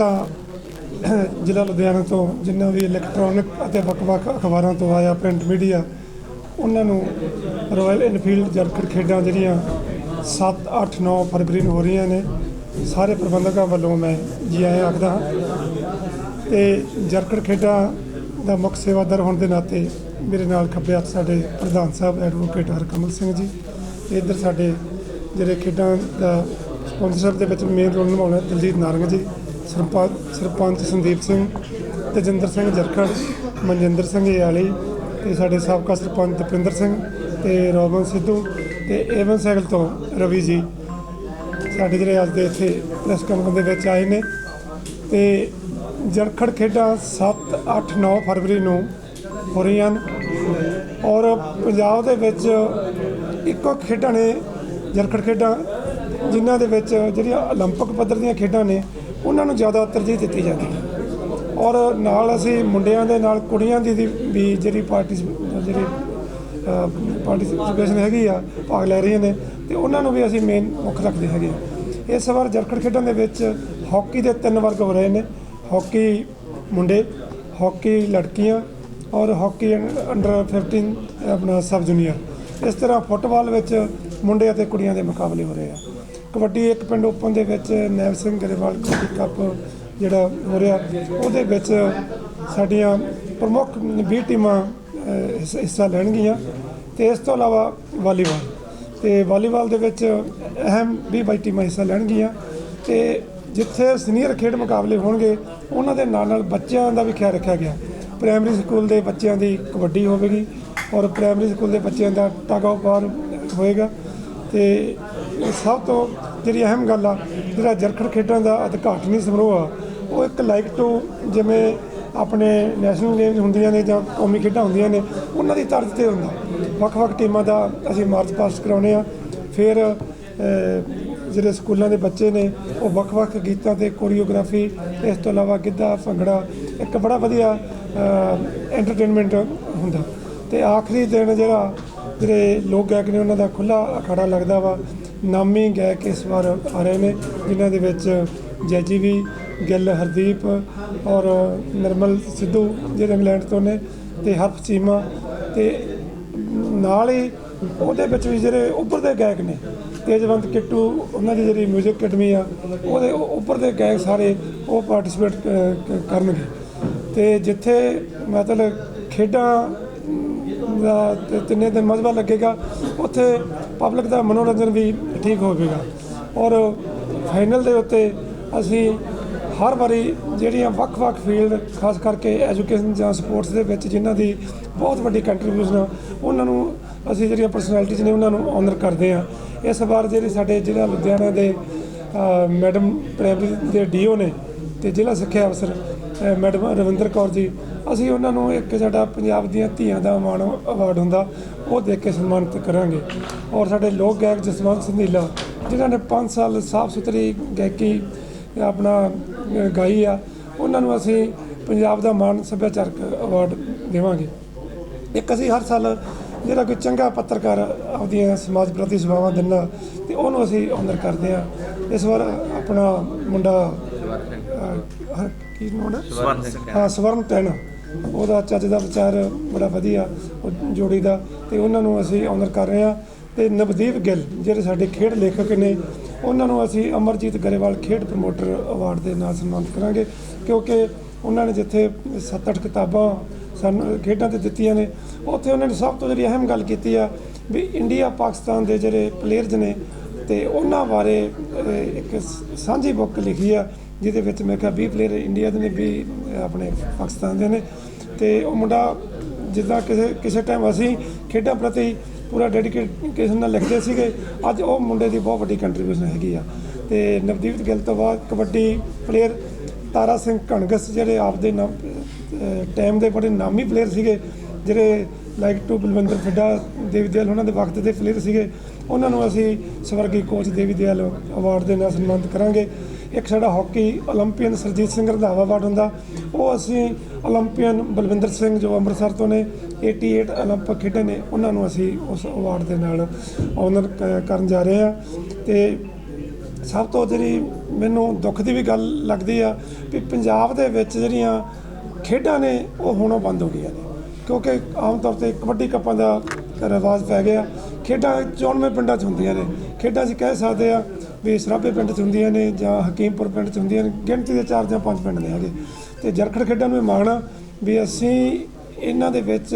ਤਾਂ ਜ਼ਿਲ੍ਹਾ ਲੁਧਿਆਣਾ ਤੋਂ ਜਿੰਨਾ ਵੀ ਇਲੈਕਟ੍ਰੋਨਿਕ ਅਤੇ ਵੱਖ-ਵੱਖ ਅਖਬਾਰਾਂ ਤੋਂ ਆਇਆ ਪ੍ਰਿੰਟ ਮੀਡੀਆ ਉਹਨਾਂ ਨੂੰ ਰਾਇਲ ਇਨਫੀਲਡ ਜਰਕਟ ਖੇਡਾਂ ਜਿਹੜੀਆਂ 7 8 9 ਫਰਵਰੀ ਨੂੰ ਹੋ ਰਹੀਆਂ ਨੇ, ਸਾਰੇ ਪ੍ਰਬੰਧਕਾਂ ਵੱਲੋਂ ਮੈਂ ਜੀ ਆਇਆਂ ਆਖਦਾ ਹਾਂ ਤੇ ਜਰਕਟ ਖੇਡਾਂ ਦਾ ਮੁੱਖ ਸੇਵਾਦਾਰ ਹੋਣ ਦੇ ਨਾਤੇ ਮੇਰੇ ਨਾਲ ਖੱਬੇ ਹੱਥ ਸਾਡੇ ਪ੍ਰਧਾਨ ਸਾਹਿਬ ਐਡਵੋਕੇਟ ਹਰਕਮਲ ਸਿੰਘ ਜੀ, ਤੇ ਇੱਧਰ ਸਾਡੇ ਜਿਹੜੇ ਖੇਡਾਂ ਦਾ ਸਪਾਂਸਰਸ਼ਿਪ ਦੇ ਵਿੱਚ ਮੇਨ ਰੋਲ ਨਿਭਾਉਣਾ ਦਲਜੀਤ ਨਾਰੰਗ ਜੀ। ਸਰਪੰਚ ਸਰਪੰਚ ਸੰਦੀਪ ਸਿੰਘ ਤੇਜਿੰਦਰ ਸਿੰਘ ਜਰਖੜ ਮਨਜਿੰਦਰ ਸਿੰਘ ਯਾਲੀ ਤੇ ਸਾਡੇ ਸਾਬਕਾ ਸਰਪੰਚ ਦਪਿੰਦਰ ਸਿੰਘ ਤੇ ਰੋਬਨ ਸਿੱਧੂ ਤੇ ਏਵਨ ਸਾਈਕਲ ਤੋਂ ਰਵੀ ਜੀ ਸਾਡੇ ਜਿਹੜੇ ਅੱਜ ਦੇ ਇੱਥੇ ਪ੍ਰੈਸ ਕਾਨਫਰੰਸ ਦੇ ਵਿੱਚ ਆਏ ਨੇ ਤੇ ਜਰਖੜ ਖੇਡਾਂ 7 8 9 ਫਰਵਰੀ ਨੂੰ ਹੋ ਰਹੀਆਂ ਹਨ ਔਰ ਪੰਜਾਬ ਦੇ ਵਿੱਚ ਇੱਕੋ ਖੇਡਾਂ ਨੇ ਜਰਖੜ ਖੇਡਾਂ ਜਿਨ੍ਹਾਂ ਦੇ ਵਿੱਚ ਜਿਹੜੀਆਂ 올림픽 ਪੱਧਰ ਦੀਆਂ ਖੇਡਾਂ ਨੇ ਉਹਨਾਂ ਨੂੰ ਜ਼ਿਆਦਾ ਤਰਜੀਹ ਦਿੱਤੀ ਜਾਂਦੀ ਹੈ। ਔਰ ਨਾਲ ਅਸੀਂ ਮੁੰਡਿਆਂ ਦੇ ਨਾਲ ਕੁੜੀਆਂ ਦੀ ਦੀ ਵੀ ਜਿਹੜੀ ਪਾਰਟੀ ਜਿਹੜੀ ਪਾਰਟਿਸਿਪੇਸ਼ਨ ਹੈਗੀ ਆ, ਭਾਗ ਲੈ ਰਹੀਆਂ ਨੇ, ਤੇ ਉਹਨਾਂ ਨੂੰ ਵੀ ਅਸੀਂ ਮੇਨ ਮੁੱਖ ਰੱਖਦੇ ਹੈਗੇ ਆ। ਇਸ ਵਾਰ ਜਰਖੜ ਖੇਡਾਂ ਦੇ ਵਿੱਚ ਹਾਕੀ ਦੇ ਤਿੰਨ ਵਰਗ ਹੋ ਰਹੇ ਨੇ। ਹਾਕੀ ਮੁੰਡੇ, ਹਾਕੀ ਲੜਕੀਆਂ ਔਰ ਹਾਕੀ ਅੰਡਰ 15 ਆਪਣਾ ਸਬ ਜੂਨੀਅਰ ਇਸ ਤਰ੍ਹਾਂ ਫੁੱਟਬਾਲ ਵਿੱਚ ਮੁੰਡੇ ਅਤੇ ਕੁੜੀਆਂ ਦੇ ਮੁਕਾਬਲੇ ਹੋ ਰਹੇ ਆ। ਕਬੱਡੀ ਇੱਕ ਪਿੰਡ ਓਪਨ ਦੇ ਵਿੱਚ ਨੈਬ ਸਿੰਘ ਗਰੇਵਾਲ ਕਬੱਡੀ ਕੱਪ ਜਿਹੜਾ ਹੋ ਰਿਹਾ, ਉਹਦੇ ਵਿੱਚ ਸਾਡੀਆਂ ਪ੍ਰਮੁੱਖ 20 ਟੀਮਾਂ ਹਿੱਸਾ ਲੈਣਗੀਆਂ ਤੇ ਇਸ ਤੋਂ ਇਲਾਵਾ ਵਾਲੀਬਾਲ ਤੇ ਵਾਲੀਬਾਲ ਦੇ ਵਿੱਚ ਅਹਿਮ 20 ਬਾਈ ਟੀਮਾਂ ਹਿੱਸਾ ਲੈਣਗੀਆਂ ਤੇ ਜਿੱਥੇ ਸੀਨੀਅਰ ਖੇਡ ਮੁਕਾਬਲੇ ਹੋਣਗੇ, ਉਹਨਾਂ ਦੇ ਨਾਲ ਨਾਲ ਬੱਚਿਆਂ ਦਾ ਵੀ ਖਿਆਲ ਰੱਖਿਆ ਗਿਆ। ਪ੍ਰਾਇਮਰੀ ਸਕੂਲ ਦੇ ਬੱਚਿਆਂ ਦੀ ਕਬੱਡੀ ਹੋਵੇਗੀ ਔਰ ਪ੍ਰਾਇਮਰੀ ਸਕੂਲ ਦੇ ਬੱਚਿਆਂ ਦਾ ਟਗ ਆਫ ਵਾਰ ਹੋਏਗਾ ਤੇ ਸਭ ਤੋਂ ਜਿਹੜੀ ਅਹਿਮ ਗੱਲ ਆ, ਜਿਹੜਾ ਜਰਖੜ ਖੇਡਾਂ ਦਾ ਉਦਘਾਟਨੀ ਸਮਾਰੋਹ ਆ, ਉਹ ਇੱਕ ਲਾਈਕ ਟੂ ਜਿਵੇਂ ਆਪਣੇ ਨੈਸ਼ਨਲ ਗੇਮਸ ਹੁੰਦੀਆਂ ਨੇ ਜਾਂ ਕੌਮੀ ਖੇਡਾਂ ਹੁੰਦੀਆਂ ਨੇ, ਉਹਨਾਂ ਦੀ ਤਰਜ਼ ਤੇ ਹੁੰਦਾ। ਵੱਖ-ਵੱਖ ਟੀਮਾਂ ਦਾ ਅਸੀਂ ਮਾਰਚ ਪਾਸਟ ਕਰਾਉਨੇ ਆ ਫਿਰ ਜਿਹੜੇ ਸਕੂਲਾਂ ਦੇ ਬੱਚੇ ਨੇ, ਉਹ ਵੱਖ-ਵੱਖ ਗੀਤਾਂ ਤੇ ਕੋਰੀਓਗ੍ਰਾਫੀ ਇਸ ਤੋਂ ਇਲਾਵਾ ਗਿੱਧਾ, ਭੰਗੜਾ, ਇੱਕ ਬੜਾ ਵਧੀਆ ਐਂਟਰਟੇਨਮੈਂਟ ਹੁੰਦਾ। ਤੇ ਆਖਰੀ ਦਿਨ ਜਿਹੜਾ, ਜਿਹੜੇ ਲੋਕ ਗਾਇਕ ਨੇ, ਉਹਨਾਂ ਦਾ ਖੁੱਲਾ ਅਖਾੜਾ ਲੱਗਦਾ ਵਾ। ਨਾਮੀ ਗਾਇਕ ਇਸ ਵਾਰ ਆ ਰਹੇ ਨੇ, ਜਿਨ੍ਹਾਂ ਦੇ ਵਿੱਚ ਜੈਜੀ ਵੀ, ਗਿੱਲ, ਹਰਦੀਪ ਔਰ ਨਿਰਮਲ ਸਿੱਧੂ ਜਿਹੜੇ ਇੰਗਲੈਂਡ ਤੋਂ ਨੇ ਤੇ ਹਰਫ ਚੀਮਾ ਤੇ ਨਾਲ ਹੀ ਉਹਦੇ ਵਿੱਚ ਵੀ ਜਿਹੜੇ ਉੱਭਰਦੇ ਗਾਇਕ ਨੇ, ਤੇਜਵੰਤ ਕਿੱਟੂ, ਉਹਨਾਂ ਦੀ ਜਿਹੜੀ 뮤직 ਅਕੈਡਮੀ ਆ, ਉਹਦੇ ਉੱਪਰ ਦੇ ਗਾਇਕ ਸਾਰੇ ਉਹ ਪਾਰਟਿਸਿਪੇਟ ਕਰਨਗੇ। ਤੇ ਜਿੱਥੇ ਮਤਲਬ ਖੇਡਾਂ ਤਿੰਨੇ ਦਿਨ ਮਜ਼ਬਾ ਲੱਗੇਗਾ, ਉੱਥੇ ਪਬਲਿਕ ਦਾ ਮਨੋਰੰਜਨ ਵੀ ਠੀਕ ਹੋਵੇਗਾ। ਔਰ ਫਾਈਨਲ ਦੇ ਉੱਤੇ ਅਸੀਂ ਹਰ ਵਾਰੀ ਜਿਹੜੀਆਂ ਵੱਖ-ਵੱਖ ਫੀਲਡ ਖਾਸ ਕਰਕੇ ਐਜੂਕੇਸ਼ਨ ਜਾਂ ਸਪੋਰਟਸ ਦੇ ਵਿੱਚ ਜਿਨ੍ਹਾਂ ਦੀ ਬਹੁਤ ਵੱਡੀ ਕੰਟਰੀਬਿਊਸ਼ਨ ਆ, ਉਹਨਾਂ ਨੂੰ ਅਸੀਂ ਜਿਹੜੀਆਂ ਪਰਸਨੈਲਿਟੀਜ਼ ਨੇ ਉਹਨਾਂ ਨੂੰ ਆਨਰ ਕਰਦੇ ਆ ਇਸ ਵਾਰ ਜਿਹੜੇ ਸਾਡੇ ਜ਼ਿਲ੍ਹਾ ਲੁਧਿਆਣਾ ਦੇ ਮੈਡਮ ਪ੍ਰਾਇਮਰੀ ਦੇ ਡੀਓ ਨੇ ਤੇ ਜ਼ਿਲ੍ਹਾ ਸਿੱਖਿਆ ਅਫਸਰ ਮੈਡਮ ਰਵਿੰਦਰ ਕੌਰ ਜੀ, ਅਸੀਂ ਉਹਨਾਂ ਨੂੰ ਇੱਕ ਸਾਡਾ ਪੰਜਾਬ ਦੀਆਂ ਧੀਆਂ ਦਾ ਮਾਣ ਅਵਾਰਡ ਹੁੰਦਾ, ਉਹ ਦੇ ਕੇ ਸਨਮਾਨਿਤ ਕਰਾਂਗੇ। ਔਰ ਸਾਡੇ ਲੋਕ ਗਾਇਕ ਜਸਵੰਤ ਸੰਧੀਲਾ, ਜਿਨ੍ਹਾਂ ਨੇ 5 ਸਾਲ ਸਾਫ਼ ਸੁਥਰੀ ਗਾਇਕੀ ਆਪਣਾ ਗਾਈ ਆ, ਉਹਨਾਂ ਨੂੰ ਅਸੀਂ ਪੰਜਾਬ ਦਾ ਮਾਣ ਸੱਭਿਆਚਾਰਕ ਅਵਾਰਡ ਦੇਵਾਂਗੇ। ਇੱਕ ਅਸੀਂ ਹਰ ਸਾਲ ਜਿਹੜਾ ਕੋਈ ਚੰਗਾ ਪੱਤਰਕਾਰ ਆਪਦੀਆਂ ਸਮਾਜ ਪ੍ਰਤੀ ਸੇਵਾਵਾਂ ਦਿੰਦਾ, ਤੇ ਉਹਨੂੰ ਅਸੀਂ ਆਨਰ ਕਰਦੇ ਆ। ਇਸ ਵਾਰ ਆਪਣਾ ਮੁੰਡਾ ਅਹ, ਹਰ- ਕੀ ਨਾਮ ਹੈ ਸਵਰਨ ਸਿੰਘ। ਹਾਂ ਸਵਰਨ ਟੈਨ ਉਹਦਾ ਚੱਜ ਦਾ ਵਿਚਾਰ ਬੜਾ ਵਧੀਆ ਉਹ ਜੋੜੀ ਦਾ। ਤੇ ਉਹਨਾਂ ਨੂੰ ਅਸੀਂ ਆਨਰ ਕਰ ਰਹੇ ਆ ਤੇ ਨਵਦੀਪ ਗਿੱਲ ਜਿਹੜੇ ਸਾਡੇ ਖੇਡ ਲੇਖਕ ਨੇ ਉਹਨਾਂ ਨੂੰ ਅਸੀਂ ਅਮਰਜੀਤ ਗਰੇਵਾਲ ਖੇਡ ਪ੍ਰਮੋਟਰ ਅਵਾਰਡ ਦੇ ਨਾਲ ਸਨਮਾਨਿਤ ਕਰਾਂਗੇ। ਕਿਉਂਕਿ ਉਹਨਾਂ ਨੇ ਜਿੱਥੇ 7-8 ਕਿਤਾਬਾਂ ਸਾਨੂੰ ਖੇਡਾਂ ਤੇ ਦਿੱਤੀਆਂ ਨੇ ਉੱਥੇ ਉਹਨਾਂ ਨੇ ਸਭ ਤੋਂ ਜਿਹੜੀ ਅਹਿਮ ਗੱਲ ਕੀਤੀ ਆ ਵੀ ਇੰਡੀਆ ਪਾਕਿਸਤਾਨ ਦੇ ਜਿਹੜੇ ਪਲੇਅਰਸ ਨੇ ਤੇ ਉਹਨਾਂ ਬਾਰੇ ਅਹ, ਇੱਕ ਸ- ਸਾਂਝੀ ਬੁੱਕ ਲਿਖੀ ਆ। ਜਿਹਦੇ ਵਿੱਚ ਮੈਂ ਕਿਹਾ 20 ਪਲੇਅਰ ਇੰਡੀਆ ਦੇ ਨੇ 20 ਆਪਣੇ ਪਾਕਿਸਤਾਨ ਦੇ ਨੇ। ਤੇ ਉਹ ਮੁੰਡਾ ਜਿੱਦਾਂ ਕਿਸੇ ਕਿਸੇ ਟਾਈਮ ਅਸੀਂ ਖੇਡਾਂ ਪ੍ਰਤੀ ਪੂਰਾ ਡੈਡੀਕੇਸ਼ਨ ਨਾਲ ਲਿਖਦੇ ਸੀਗੇ, ਅੱਜ ਉਹ ਮੁੰਡੇ ਦੀ ਬਹੁਤ ਵੱਡੀ ਕੰਟਰੀਬਿਊਸ਼ਨ ਹੈਗੀ ਆ। ਤੇ ਨਵਦੀਪ ਗਿੱਲ ਤੋਂ ਬਾਅਦ ਕਬੱਡੀ ਪਲੇਅਰ ਤਾਰਾ ਸਿੰਘ ਕਣਗਸ ਜਿਹੜੇ ਆਪਦੇ ਨਾਮ ਟਾਈਮ ਦੇ ਬੜੇ ਨਾਮੀ ਪਲੇਅਰ ਸੀਗੇ, ਜਿਹੜੇ ਲਾਈਕ ਟੂ ਬਲਵਿੰਦਰ ਫਿੱਡਾ ਦੇਵੀ ਦਿਆਲ ਉਹਨਾਂ ਦੇ ਵਕਤ ਦੇ ਪਲੇਅਰ ਸੀਗੇ। ਉਹਨਾਂ ਨੂੰ ਅਸੀਂ ਸਵਰਗੀ ਕੋਚ ਦੇਵੀ ਦਿਆਲ ਅਵਾਰਡ ਦੇ ਨਾਲ ਸਨਮਾਨਿਤ ਕਰਾਂਗੇ। ਇੱਕ ਸਾਡਾ ਹਾਕੀ 올림픽ਨ ਸਰਜੀਤ ਸਿੰਘ ਰੰਧਾਵਾ ਅਵਾਰਡ ਹੁੰਦਾ। ਉਹ ਅਸੀਂ 올림픽ਨ ਬਲਵਿੰਦਰ ਸਿੰਘ ਜੋ ਅੰਮ੍ਰਿਤਸਰ ਤੋਂ ਨੇ 88 올림픽 ਖੇਡੇ ਨੇ, ਉਹਨਾਂ ਨੂੰ ਅਸੀਂ ਉਸ ਅਵਾਰਡ ਦੇ ਨਾਲ ਆਨਰ ਕਰਨ ਜਾ ਰਹੇ ਆ ਤੇ ਸਭ ਤੋਂ ਜਿਹੜੀ ਮੈਨੂੰ ਦੁੱਖ ਦੀ ਵੀ ਗੱਲ ਲੱਗਦੀ ਆ ਕਿ ਪੰਜਾਬ ਦੇ ਵਿੱਚ ਜਿਹੜੀਆਂ ਖੇਡਾਂ ਨੇ, ਉਹ ਹੁਣੋਂ ਬੰਦ ਹੋ ਗਈਆਂ ਨੇ। ਕਿਉਂਕਿ ਆਮ ਤੌਰ ਤੇ ਕਬੱਡੀ ਕੱਪਾਂ ਦਾ ਰਿਵਾਜ ਪੈ ਗਿਆ। ਖੇਡਾਂ 94 ਪਿੰਡਾਂ 'ਚ ਹੁੰਦੀਆਂ ਨੇ। ਖੇਡਾਂ 'ਚ ਕਹਿ ਸਕਦੇ ਆ ਵੀ ਸਰਾਭੇ ਪਿੰਡ 'ਚ ਹੁੰਦੀਆਂ ਨੇ ਜਾਂ ਹਕੀਮਪੁਰ ਪਿੰਡ 'ਚ ਹੁੰਦੀਆਂ ਨੇ ਗਿਣਤੀ ਦੇ ਚਾਰ ਜਾਂ ਪੰਜ ਪਿੰਡ ਨੇ ਹੈਗੇ ਤੇ ਜਰਖੜ ਖੇਡਾਂ ਨੂੰ ਇਹ ਮਾਗਣਾ ਵੀ ਅਸੀਂ ਇਹਨਾਂ ਦੇ ਵਿੱਚ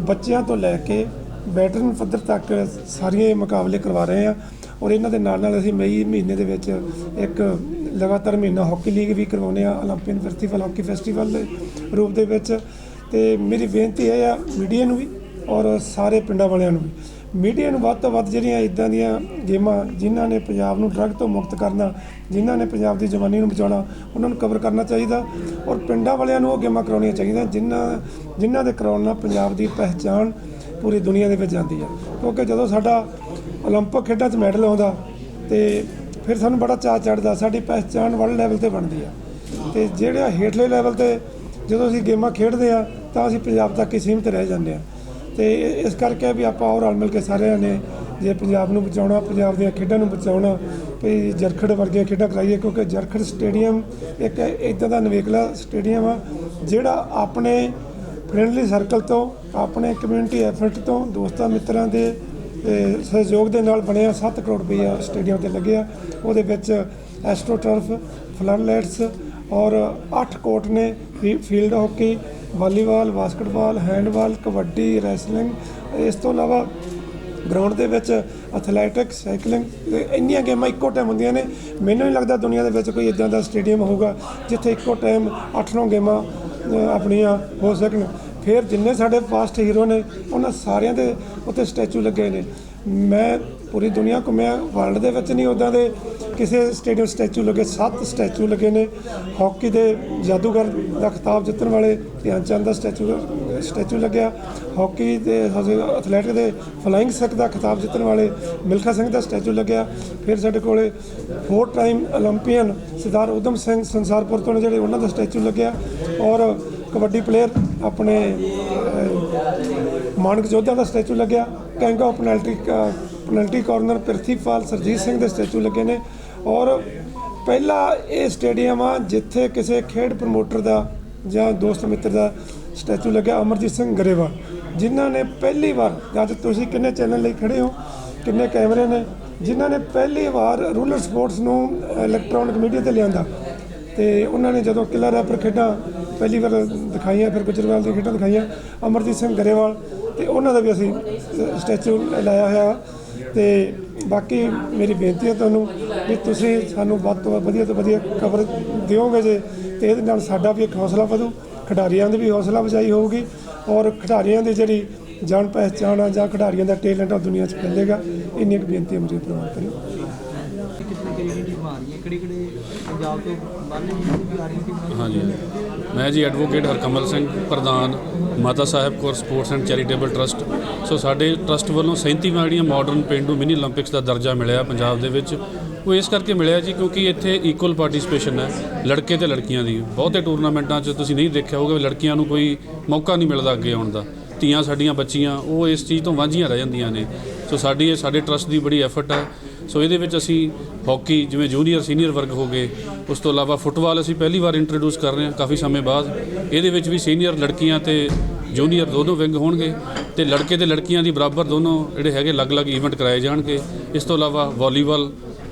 ਬੱਚਿਆਂ ਤੋਂ ਲੈ ਕੇ ਵੈਟਰਨ ਪੱਧਰ ਤੱਕ ਸਾਰੀਆਂ ਇਹ ਮੁਕਾਬਲੇ ਕਰਵਾ ਰਹੇ ਆ ਔਰ ਇਹਨਾਂ ਦੇ ਨਾਲ ਨਾਲ ਅਸੀਂ ਮਈ ਮਹੀਨੇ ਦੇ ਵਿੱਚ ਇੱਕ ਲਗਾਤਾਰ ਮਹੀਨਾ ਹਾਕੀ ਲੀਗ ਵੀ ਕਰਵਾਉਂਦੇ ਆ 올림픽 ਫੈਸਟੀਵਲ ਹਾਕੀ ਫੈਸਟੀਵਲ ਦੇ ਰੂਪ ਦੇ ਵਿੱਚ ਤੇ ਮੇਰੀ ਬੇਨਤੀ ਇਹ ਆ ਮੀਡੀਆ ਨੂੰ ਵੀ ਔਰ ਸਾਰੇ ਪਿੰਡਾਂ ਵਾਲਿਆਂ ਨੂੰ ਵੀ ਮੀਡੀਆ ਨੂੰ ਵੱਧ ਤੋਂ ਵੱਧ ਜਿਹੜੀਆਂ ਇਦਾਂ ਦੀਆਂ ਗੇਮਾਂ ਜਿਨ੍ਹਾਂ ਨੇ ਪੰਜਾਬ ਨੂੰ ਡਰੱਗ ਤੋਂ ਮੁਕਤ ਕਰਨਾ ਜਿਨ੍ਹਾਂ ਨੇ ਪੰਜਾਬ ਦੀ ਜਵਾਨੀ ਨੂੰ ਬਚਾਉਣਾ ਉਹਨਾਂ ਨੂੰ ਕਵਰ ਕਰਨਾ ਚਾਹੀਦਾ ਔਰ ਪਿੰਡਾਂ ਵਾਲਿਆਂ ਨੂੰ ਉਹ ਗੇਮਾਂ ਕਰਾਉਣੀਆਂ ਚਾਹੀਦੀਆਂ ਜਿਨ੍ਹਾਂ ਜਿਨ੍ਹਾਂ ਦੇ ਕਰਾਉਣ ਨਾਲ ਪੰਜਾਬ ਦੀ ਪਹਿਚਾਣ ਪੂਰੀ ਦੁਨੀਆ ਦੇ ਵਿੱਚ ਜਾਂਦੀ ਹੈ ਕਿਉਂਕਿ ਜਦੋਂ ਸਾਡਾ 올림픽 ਖੇਡਾਂ 'ਚ ਮੈਡਲ ਆਉਂਦਾ ਤੇ ਫਿਰ ਸਾਨੂੰ ਬੜਾ ਚਾਅ ਚੜਦਾ ਸਾਡੀ ਪਹਿਚਾਣ ਵਰਲਡ ਲੈਵਲ ਤੇ ਬਣਦੀ ਆ ਤੇ ਜਿਹੜਾ ਹੇਠਲੇ ਲੈਵਲ ਤੇ ਜਦੋਂ ਅਸੀਂ ਗੇਮਾਂ ਖੇਡਦੇ ਆ ਤਾਂ ਅਸੀਂ ਪੰਜਾਬ ਤੱਕ ਹੀ ਸੀਮਿਤ ਰਹਿ ਜਾਂਦੇ ਆ ਤੇ ਇਸ ਕਰਕੇ ਵੀ ਆਪਾਂ ਹੋਰ ਰਲ ਮਿਲ ਕੇ ਸਾਰਿਆਂ ਨੇ ਜੇ ਪੰਜਾਬ ਨੂੰ ਬਚਾਉਣਾ, ਪੰਜਾਬ ਦੀਆਂ ਖੇਡਾਂ ਨੂੰ ਬਚਾਉਣਾ, ਵੀ ਜਰਖੜ ਵਰਗੀਆਂ ਖੇਡਾਂ ਕਰਾਈਏ ਕਿਉਂਕਿ ਜਰਖੜ ਸਟੇਡੀਅਮ ਇੱਕ ਇਦਾਂ ਦਾ ਨਵੇਕਲਾ ਸਟੇਡੀਅਮ ਆ, ਜਿਹੜਾ ਆਪਣੇ ਫ੍ਰੈਂਡਲੀ ਸਰਕਲ ਤੋਂ, ਆਪਣੇ ਕਮਿਊਨਿਟੀ ਐਫਰਟ ਤੋਂ, ਦੋਸਤਾਂ ਮਿੱਤਰਾਂ ਦੇ ਸਹਿਯੋਗ ਦੇ ਨਾਲ ਬਣਿਆ 7 ਕਰੋੜ ਰੁਪਈਆ ਸਟੇਡੀਅਮ ਤੇ ਲੱਗਿਆ। ਉਹਦੇ ਵਿੱਚ ਐਸਟ੍ਰੋ ਟਰਫ ਫਲੱਡਲਾਈਟਸ ਔਰ 8 ਕੋਰਟ ਨੇ field hockey volleyball, basketball, handball, kabaddi, wrestling, ਇਸ ਤੋਂ ਇਲਾਵਾ ਗਰਾਊਂਡ ਦੇ ਵਿੱਚ ਐਥਲੈਟਿਕਸ ਸਾਈਕਲਿੰਗ ਇੰਨੀਆਂ ਗੇਮਾਂ ਇੱਕੋ ਟਾਈਮ ਹੁੰਦੀਆਂ ਨੇ। ਮੈਨੂੰ ਨਹੀਂ ਲੱਗਦਾ ਦੁਨੀਆ ਦੇ ਵਿੱਚ ਕੋਈ ਇਦਾਂ ਦਾ ਸਟੇਡੀਅਮ ਹੋਊਗਾ ਜਿੱਥੇ ਇੱਕੋ ਟਾਈਮ 8-9 ਗੇਮਾਂ ਆਪਣੀਆਂ ਹੋ ਸਕਣ। ਫਿਰ ਜਿੰਨੇ ਸਾਡੇ ਪਾਸਟ ਹੀਰੋ ਨੇ, ਉਹਨਾਂ ਸਾਰਿਆਂ ਦੇ ਉੱਤੇ ਸਟੈਚੂ ਲੱਗੇ ਨੇ। ਮੈਂ ਪੂਰੀ ਦੁਨੀਆ ਘੁੰਮਿਆ। ਵਰਲਡ ਦੇ ਵਿੱਚ ਨਹੀਂ ਉਦਾਂ ਦੇ ਕਿਸੇ ਸਟੇਡੀਅਮ ਸਟੈਚੂ ਲੱਗੇ, ਸੱਤ ਸਟੈਚੂ ਲੱਗੇ ਨੇ। ਹਾਕੀ ਦੇ ਜਾਦੂਗਰ ਦਾ ਖਿਤਾਬ ਜਿੱਤਣ ਵਾਲੇ ਧਿਆਨ ਚੰਦ ਦਾ ਸਟੈਚੂ ਸਟੈਚੂ ਲੱਗਿਆ। ਹਾਕੀ ਦੇ ਹਜੇ ਐਥਲੈਟਿਕ ਦੇ ਫਲਾਈਂਗ ਸਿੱਖ ਦਾ ਖਿਤਾਬ ਜਿੱਤਣ ਵਾਲੇ ਮਿਲਖਾ ਸਿੰਘ ਦਾ ਸਟੈਚੂ ਲੱਗਿਆ। ਫਿਰ ਸਾਡੇ ਕੋਲੇ ਫੋਰ ਟਾਈਮ 올림픽ੀਅਨ ਸਰਦਾਰ ਉਦਮ ਸਿੰਘ ਸੰਸਾਰਪੁਰ ਤੋਂ ਜਿਹੜੇ, ਉਹਨਾਂ ਦਾ ਸਟੈਚੂ ਲੱਗਿਆ। ਔਰ ਕਬੱਡੀ ਪਲੇਅਰ ਆਪਣੇ ਮਾਨਕ ਜੋਧਾ ਦਾ ਸਟੈਚੂ ਲੱਗਿਆ। ਕੈਂਗਾ penalty penalty corner Prithipal Surjit Singh ਦੇ ਸਟੈਚੂ ਲੱਗੇ ਨੇ ਔਰ ਪਹਿਲਾ ਇਹ ਸਟੇਡੀਅਮ ਆ ਜਿੱਥੇ ਕਿਸੇ ਖੇਡ ਪ੍ਰਮੋਟਰ ਦਾ ਜਾਂ ਦੋਸਤ ਮਿੱਤਰ ਦਾ ਸਟੈਚੂ ਲੱਗਿਆ, ਅਮਰਜੀਤ ਸਿੰਘ ਗਰੇਵਾਲ, ਜਿਨ੍ਹਾਂ ਨੇ ਪਹਿਲੀ ਵਾਰ, ਅੱਜ ਤੁਸੀਂ ਕਿੰਨੇ ਚੈਨਲ ਲਈ ਖੜੇ ਹੋ, ਕਿੰਨੇ ਕੈਮਰੇ ਨੇ, ਜਿਨ੍ਹਾਂ ਨੇ ਪਹਿਲੀ ਵਾਰ ਰੂਲਰ ਸਪੋਰਟਸ ਨੂੰ ਇਲੈਕਟ੍ਰੋਨਿਕ ਮੀਡੀਆ ਤੇ ਲਿਆਂਦਾ ਤੇ ਉਹਨਾਂ ਨੇ ਜਦੋਂ ਕਿਲਾ ਰੈਪਰ ਖੇਡਾਂ ਪਹਿਲੀ ਵਾਰ ਦਿਖਾਈਆਂ, ਫਿਰ ਗੁਜਰਵਾਲ ਦੀਆਂ ਖੇਡਾਂ ਦਿਖਾਈਆਂ, ਅਮਰਜੀਤ ਸਿੰਘ ਗਰੇਵਾਲ ਤੇ ਉਹਨਾਂ ਦਾ ਵੀ ਅਸੀਂ ਸਟੈਚੂ ਲਾਇਆ ਹੋਇਆ। ਤੇ ਬਾਕੀ ਮੇਰੀ ਬੇਨਤੀ ਹੈ ਤੁਹਾਨੂੰ ਵੀ ਤੁਸੀਂ ਸਾਨੂੰ ਵੱਧ ਤੋਂ ਵੱਧ ਵਧੀਆ ਤੋਂ ਵਧੀਆ ਕਵਰ ਦਿਓਗੇ ਜੇ, ਤੇ ਇਹਦੇ ਨਾਲ ਸਾਡਾ ਵੀ ਇੱਕ ਹੌਸਲਾ ਵਧੂ, ਖਿਡਾਰੀਆਂ ਦੀ ਵੀ ਹੌਸਲਾ ਅਫਜ਼ਾਈ ਹੋਊਗੀ ਔਰ ਖਿਡਾਰੀਆਂ ਦੀ ਜਿਹੜੀ ਜਾਣ ਪਹਿਚਾਣ ਆ ਜਾਂ ਖਿਡਾਰੀਆਂ ਦਾ ਟੈਲੈਂਟ ਆ ਦੁਨੀਆ 'ਚ ਫੈਲੇਗਾ, ਇੰਨੀ ਕੁ ਬੇਨਤੀ ਹੈ ਮੇਰੀ ਪ੍ਰਵਾਨ ਕਰਿਓ। ਕਿੰਨੀ ਕਿਹੜੀ ਟੀਮਾਂ ਆ? ਰਹੀਆਂ ਕਿਹੜੇ ਕਿਹੜੇ ਪੰਜਾਬ ਜੀ ਹਾਂਜੀ। ਮੈਂ ਜੀ ਐਡਵੋਕੇਟ ਹਰਕਮਲ ਸਿੰਘ ਪ੍ਰਧਾਨ Mata Sahib Kaur sports and charitable trust. So ਸਾਡੇ ਟਰਸਟ ਵੱਲੋਂ 37ਵਾਂ ਜਿਹੜੀਆਂ ਮਾਡਰਨ ਪਿੰਡੂ ਮਿਨੀ 올림픽ਸ ਦਾ ਦਰਜਾ ਮਿਲਿਆ ਪੰਜਾਬ ਦੇ ਵਿੱਚ। ਉਹ ਇਸ ਕਰਕੇ ਮਿਲਿਆ ਜੀ ਕਿਉਂਕਿ ਇੱਥੇ ਇਕੁਅਲ ਪਾਰਟਿਸਪੇਸ਼ਨ ਹੈ ਲੜਕੇ ਤੇ ਲੜਕੀਆਂ ਦੀ। ਬਹੁਤੇ ਟੂਰਨਾਮੈਂਟਾਂ 'ਚ ਤੁਸੀਂ ਨਹੀਂ ਦੇਖਿਆ ਹੋਊਗਾ ਲੜਕੀਆਂ ਨੂੰ ਕੋਈ ਮੌਕਾ ਨਹੀਂ ਮਿਲਦਾ ਅੱਗੇ ਆਉਣ ਦਾ। ਧੀਆਂ ਸਾਡੀਆਂ ਬੱਚੀਆਂ, ਉਹ ਇਸ ਚੀਜ਼ ਤੋਂ ਵਾਂਝੀਆਂ ਰਹਿ ਜਾਂਦੀਆਂ ਨੇ। ਸੋ ਸਾਡੀ ਇਹ, ਸਾਡੇ ਟਰਸਟ ਦੀ ਬੜੀ ਐਫਰਟ ਹੈ ਸੋ ਇਹਦੇ ਵਿੱਚ ਅਸੀਂ ਹਾਕੀ ਜਿਵੇਂ ਜੂਨੀਅਰ ਸੀਨੀਅਰ ਵਰਗ ਹੋ ਗਏ, ਉਸ ਤੋਂ ਇਲਾਵਾ ਫੁੱਟਬਾਲ ਅਸੀਂ ਪਹਿਲੀ ਵਾਰ ਇੰਟਰੋਡਿਊਸ ਕਰ ਰਹੇ ਹਾਂ ਕਾਫੀ ਸਮੇਂ ਬਾਅਦ। ਇਹਦੇ ਵਿੱਚ ਵੀ ਸੀਨੀਅਰ ਲੜਕੀਆਂ ਤੇ ਜੂਨੀਅਰ ਦੋਨੋਂ ਵਿੰਗ ਹੋਣਗੇ ਤੇ ਲੜਕੇ ਤੇ ਲੜਕੀਆਂ ਦੀ ਬਰਾਬਰ ਦੋਨੋਂ ਜਿਹੜੇ ਹੈਗੇ ਅਲੱਗ-ਅਲੱਗ ਇਵੈਂਟ ਕਰਾਏ ਜਾਣਗੇ। ਇਸ ਤੋਂ ਇਲਾਵਾ ਵਾਲੀਬਾਲ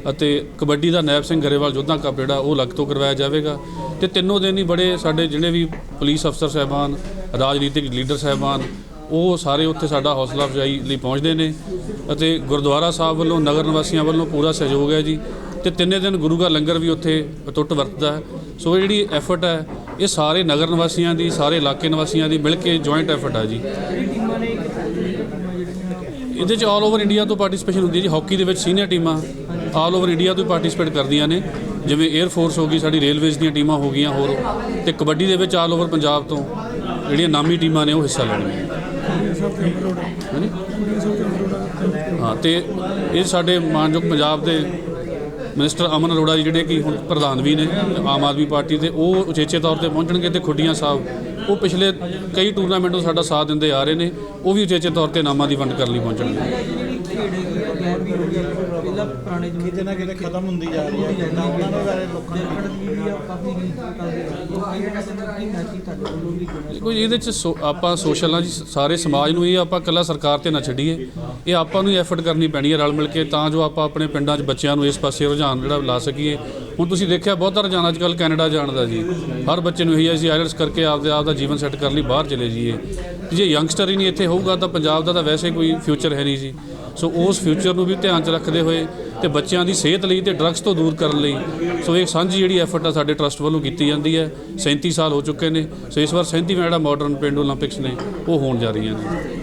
ਅਤੇ ਕਬੱਡੀ ਦਾ ਨੈਬ ਸਿੰਘ ਗਰੇਵਾਲ ਯੋਧਾ ਕੱਪ ਜਿਹੜਾ ਉਹ ਅਲੱਗ ਤੋਂ ਕਰਵਾਇਆ ਜਾਵੇਗਾ। ਤੇ ਤਿੰਨੋਂ ਦਿਨ ਹੀ ਬੜੇ ਸਾਡੇ ਜਿਹੜੇ ਵੀ ਪੁਲਿਸ ਅਫਸਰ ਸਾਹਿਬਾਨ, ਰਾਜਨੀਤਿਕ ਲੀਡਰ ਸਾਹਿਬਾਨ, ਉਹ ਸਾਰੇ ਉੱਥੇ ਸਾਡਾ ਹੌਸਲਾ ਅਫਜ਼ਾਈ ਲਈ ਪਹੁੰਚਦੇ ਨੇ ਅਤੇ ਗੁਰਦੁਆਰਾ ਸਾਹਿਬ ਵੱਲੋਂ, ਨਗਰ ਨਿਵਾਸੀਆਂ ਵੱਲੋਂ ਪੂਰਾ ਸਹਿਯੋਗ ਹੈ ਜੀ। ਤੇ ਤਿੰਨੇ ਦਿਨ ਗੁਰੂ ਦਾ ਲੰਗਰ ਵੀ ਉੱਥੇ ਟੁੱਟ ਵਰਤਦਾ ਸੋ ਇਹ ਜਿਹੜੀ ਐਫਰਟ ਹੈ, ਇਹ ਸਾਰੇ ਨਗਰ ਨਿਵਾਸੀਆਂ ਦੀ, ਸਾਰੇ ਇਲਾਕੇ ਨਿਵਾਸੀਆਂ ਦੀ ਮਿਲ ਕੇ ਜੁਆਇੰਟ ਐਫਰਟ ਹੈ ਜੀ। ਇਹਦੇ ਚ ਆਲ ਓਵਰ ਇੰਡੀਆ ਤੋਂ ਪਾਰਟਿਸਿਪੇਸ਼ਨ ਹੁੰਦੀ ਹੈ ਜੀ। ਹਾਕੀ ਦੇ ਵਿੱਚ ਸੀਨੀਅਰ ਟੀਮਾਂ ਆਲ ਓਵਰ ਇੰਡੀਆ ਤੋਂ ਪਾਰਟਿਸਿਪੇਟ ਕਰਦੀਆਂ ਨੇ, ਜਿਵੇਂ 에ਅਰ ਫੋਰਸ ਹੋ ਗਈ, ਸਾਡੀ ਰੇਲਵੇਜ਼ ਦੀਆਂ ਟੀਮਾਂ ਹੋ ਗਈਆਂ ਹੋਰ, ਤੇ ਕਬੱਡੀ ਦੇ ਵਿੱਚ ਆਲ ਓਵਰ ਪੰਜਾਬ ਤੋਂ ਜਿਹੜੀਆਂ ਨਾਮੀ ਟੀਮਾਂ ਨੇ ਉਹ ਹਿੱਸਾ ਲੈਣਗੀਆਂ ਹਾਂਜੀ? ਹਾਂ, ਤੇ ਇਹ ਸਾਡੇ ਮਾਨਯੋਗ ਪੰਜਾਬ ਦੇ ਮਿਨਿਸਟਰ ਅਮਨ ਅਰੋੜਾ ਜੀ ਜਿਹੜੇ ਕਿ ਹੁਣ ਪ੍ਰਧਾਨ ਵੀ ਨੇ, ਆਮ ਆਦਮੀ ਪਾਰਟੀ ਦੇ, ਉਹ ਉਚੇਚੇ ਤੌਰ ਤੇ ਪਹੁੰਚਣਗੇ ਤੇ ਖੁੱਡੀਆਂ ਸਾਹਿਬ, ਉਹ ਪਿਛਲੇ ਕਈ ਟੂਰਨਾਮੈਂਟੋਂ ਸਾਡਾ ਸਾਥ ਦਿੰਦੇ ਆ ਰਹੇ ਨੇ, ਉਹ ਵੀ ਉਚੇਚੇ ਤੌਰ ਤੇ ਨਾਮਾਂ ਦੀ ਵੰਡ ਕਰਨ ਲਈ ਪਹੁੰਚਣਗੇ। ਵੀ ਪਹਿਲਾਂ ਪੁਰਾਣੇ ਜ਼ਮਾਨੇ ਕਿਤੇ ਨਾ ਕਿਤੇ ਖਤਮ ਹੁੰਦੀ ਜਾ ਰਹੀ ਹੈ। ਜਾਂਦੀ ਉਹਨਾਂ ਦੇ ਬਾਰੇ ਲੋਕਾਂ ਨੂੰ ਜਰਖੜ ਦੀ ਆ ਕਾਫੀ ਰੀਤ ਕਰਦੇ ਆ ਉਹ ਕੀ ਕਹਿੰਦੇ ਕੀ ਮੈਸੇਜ ਤੁਹਾਡੇ ਵੱਲੋਂ ਵੀ ਦੇਣਾ ਕੋਈ ਇਹਦੇ ਚ ਸੋ- ਆਪਾਂ ਸੋਸ਼ਲ ਆ ਜੀ ਸਾਰੇ ਸਮਾਜ ਨੂੰ ਇਹ ਆਪਾਂ ਇਕੱਲਾ ਸਰਕਾਰ ਤੇ ਨਾ ਛੱਡੀਏ। ਇਹ ਆਪਾਂ ਨੂੰ ਹੀ ਐਫਰਟ ਕਰਨੀ ਪੈਣੀ ਹੈ ਰਲ ਮਿਲ ਕੇ ਤਾਂ ਜੋ ਆਪਾਂ ਆਪਣੇ ਪਿੰਡਾਂ 'ਚ ਬੱਚਿਆਂ ਨੂੰ ਇਸ ਪਾਸੇ ਰੁਝਾਨ ਜਿਹੜਾ ਲਾ ਸਕੀਏ। ਹੁਣ ਤੁਸੀਂ ਦੇਖਿਆ ਬਹੁਤਾ ਰੁਝਾਨ ਅੱਜ ਕੱਲ੍ਹ ਕੈਨੇਡਾ ਜਾਣ ਦਾ ਜੀ। ਹਰ ਬੱਚੇ ਨੂੰ ਇਹੀ ਹੈ ਅਸੀਂ ਆਇਲਟਸ ਕਰਕੇ ਆਪਦੇ ਆਪ ਦਾ ਜੀਵਨ ਸੈੱਟ ਕਰਨ ਲਈ ਬਾਹਰ ਚਲੇ ਜਾਈਏ। ਜੇ ਯੰਗਸਟਰ ਹੀ ਨਹੀਂ ਇੱਥੇ ਹੋਊਗਾ ਤਾਂ ਪੰਜਾਬ ਦਾ ਤਾਂ ਵੈਸੇ ਕੋਈ ਫਿਊਚਰ ਹੈ ਨਹੀਂ ਜੀ। ਸੋ ਉਸ ਫਿਊਚਰ ਨੂੰ ਵੀ ਧਿਆਨ 'ਚ ਰੱਖਦੇ ਹੋਏ ਤੇ ਬੱਚਿਆਂ ਦੀ ਸਿਹਤ ਲਈ ਤੇ ਡਰੱਗਸ ਤੋਂ ਦੂਰ ਕਰਨ ਲਈ ਸੋ ਇਹ ਸਾਂਝੀ ਜਿਹੜੀ ਐਫਰਟ ਆ ਸਾਡੇ ਟਰਸਟ ਵੱਲੋਂ ਕੀਤੀ ਜਾਂਦੀ ਹੈ। 37 ਸਾਲ ਹੋ ਚੁੱਕੇ ਨੇ, ਸੋ ਇਸ ਵਾਰ 37ਵਾਂ ਜਿਹੜਾ ਮਾਡਰਨ ਪਿੰਡ 올림픽ਸ ਨੇ ਉਹ ਹੋਣ ਜਾ ਰਹੀਆਂ ਨੇ।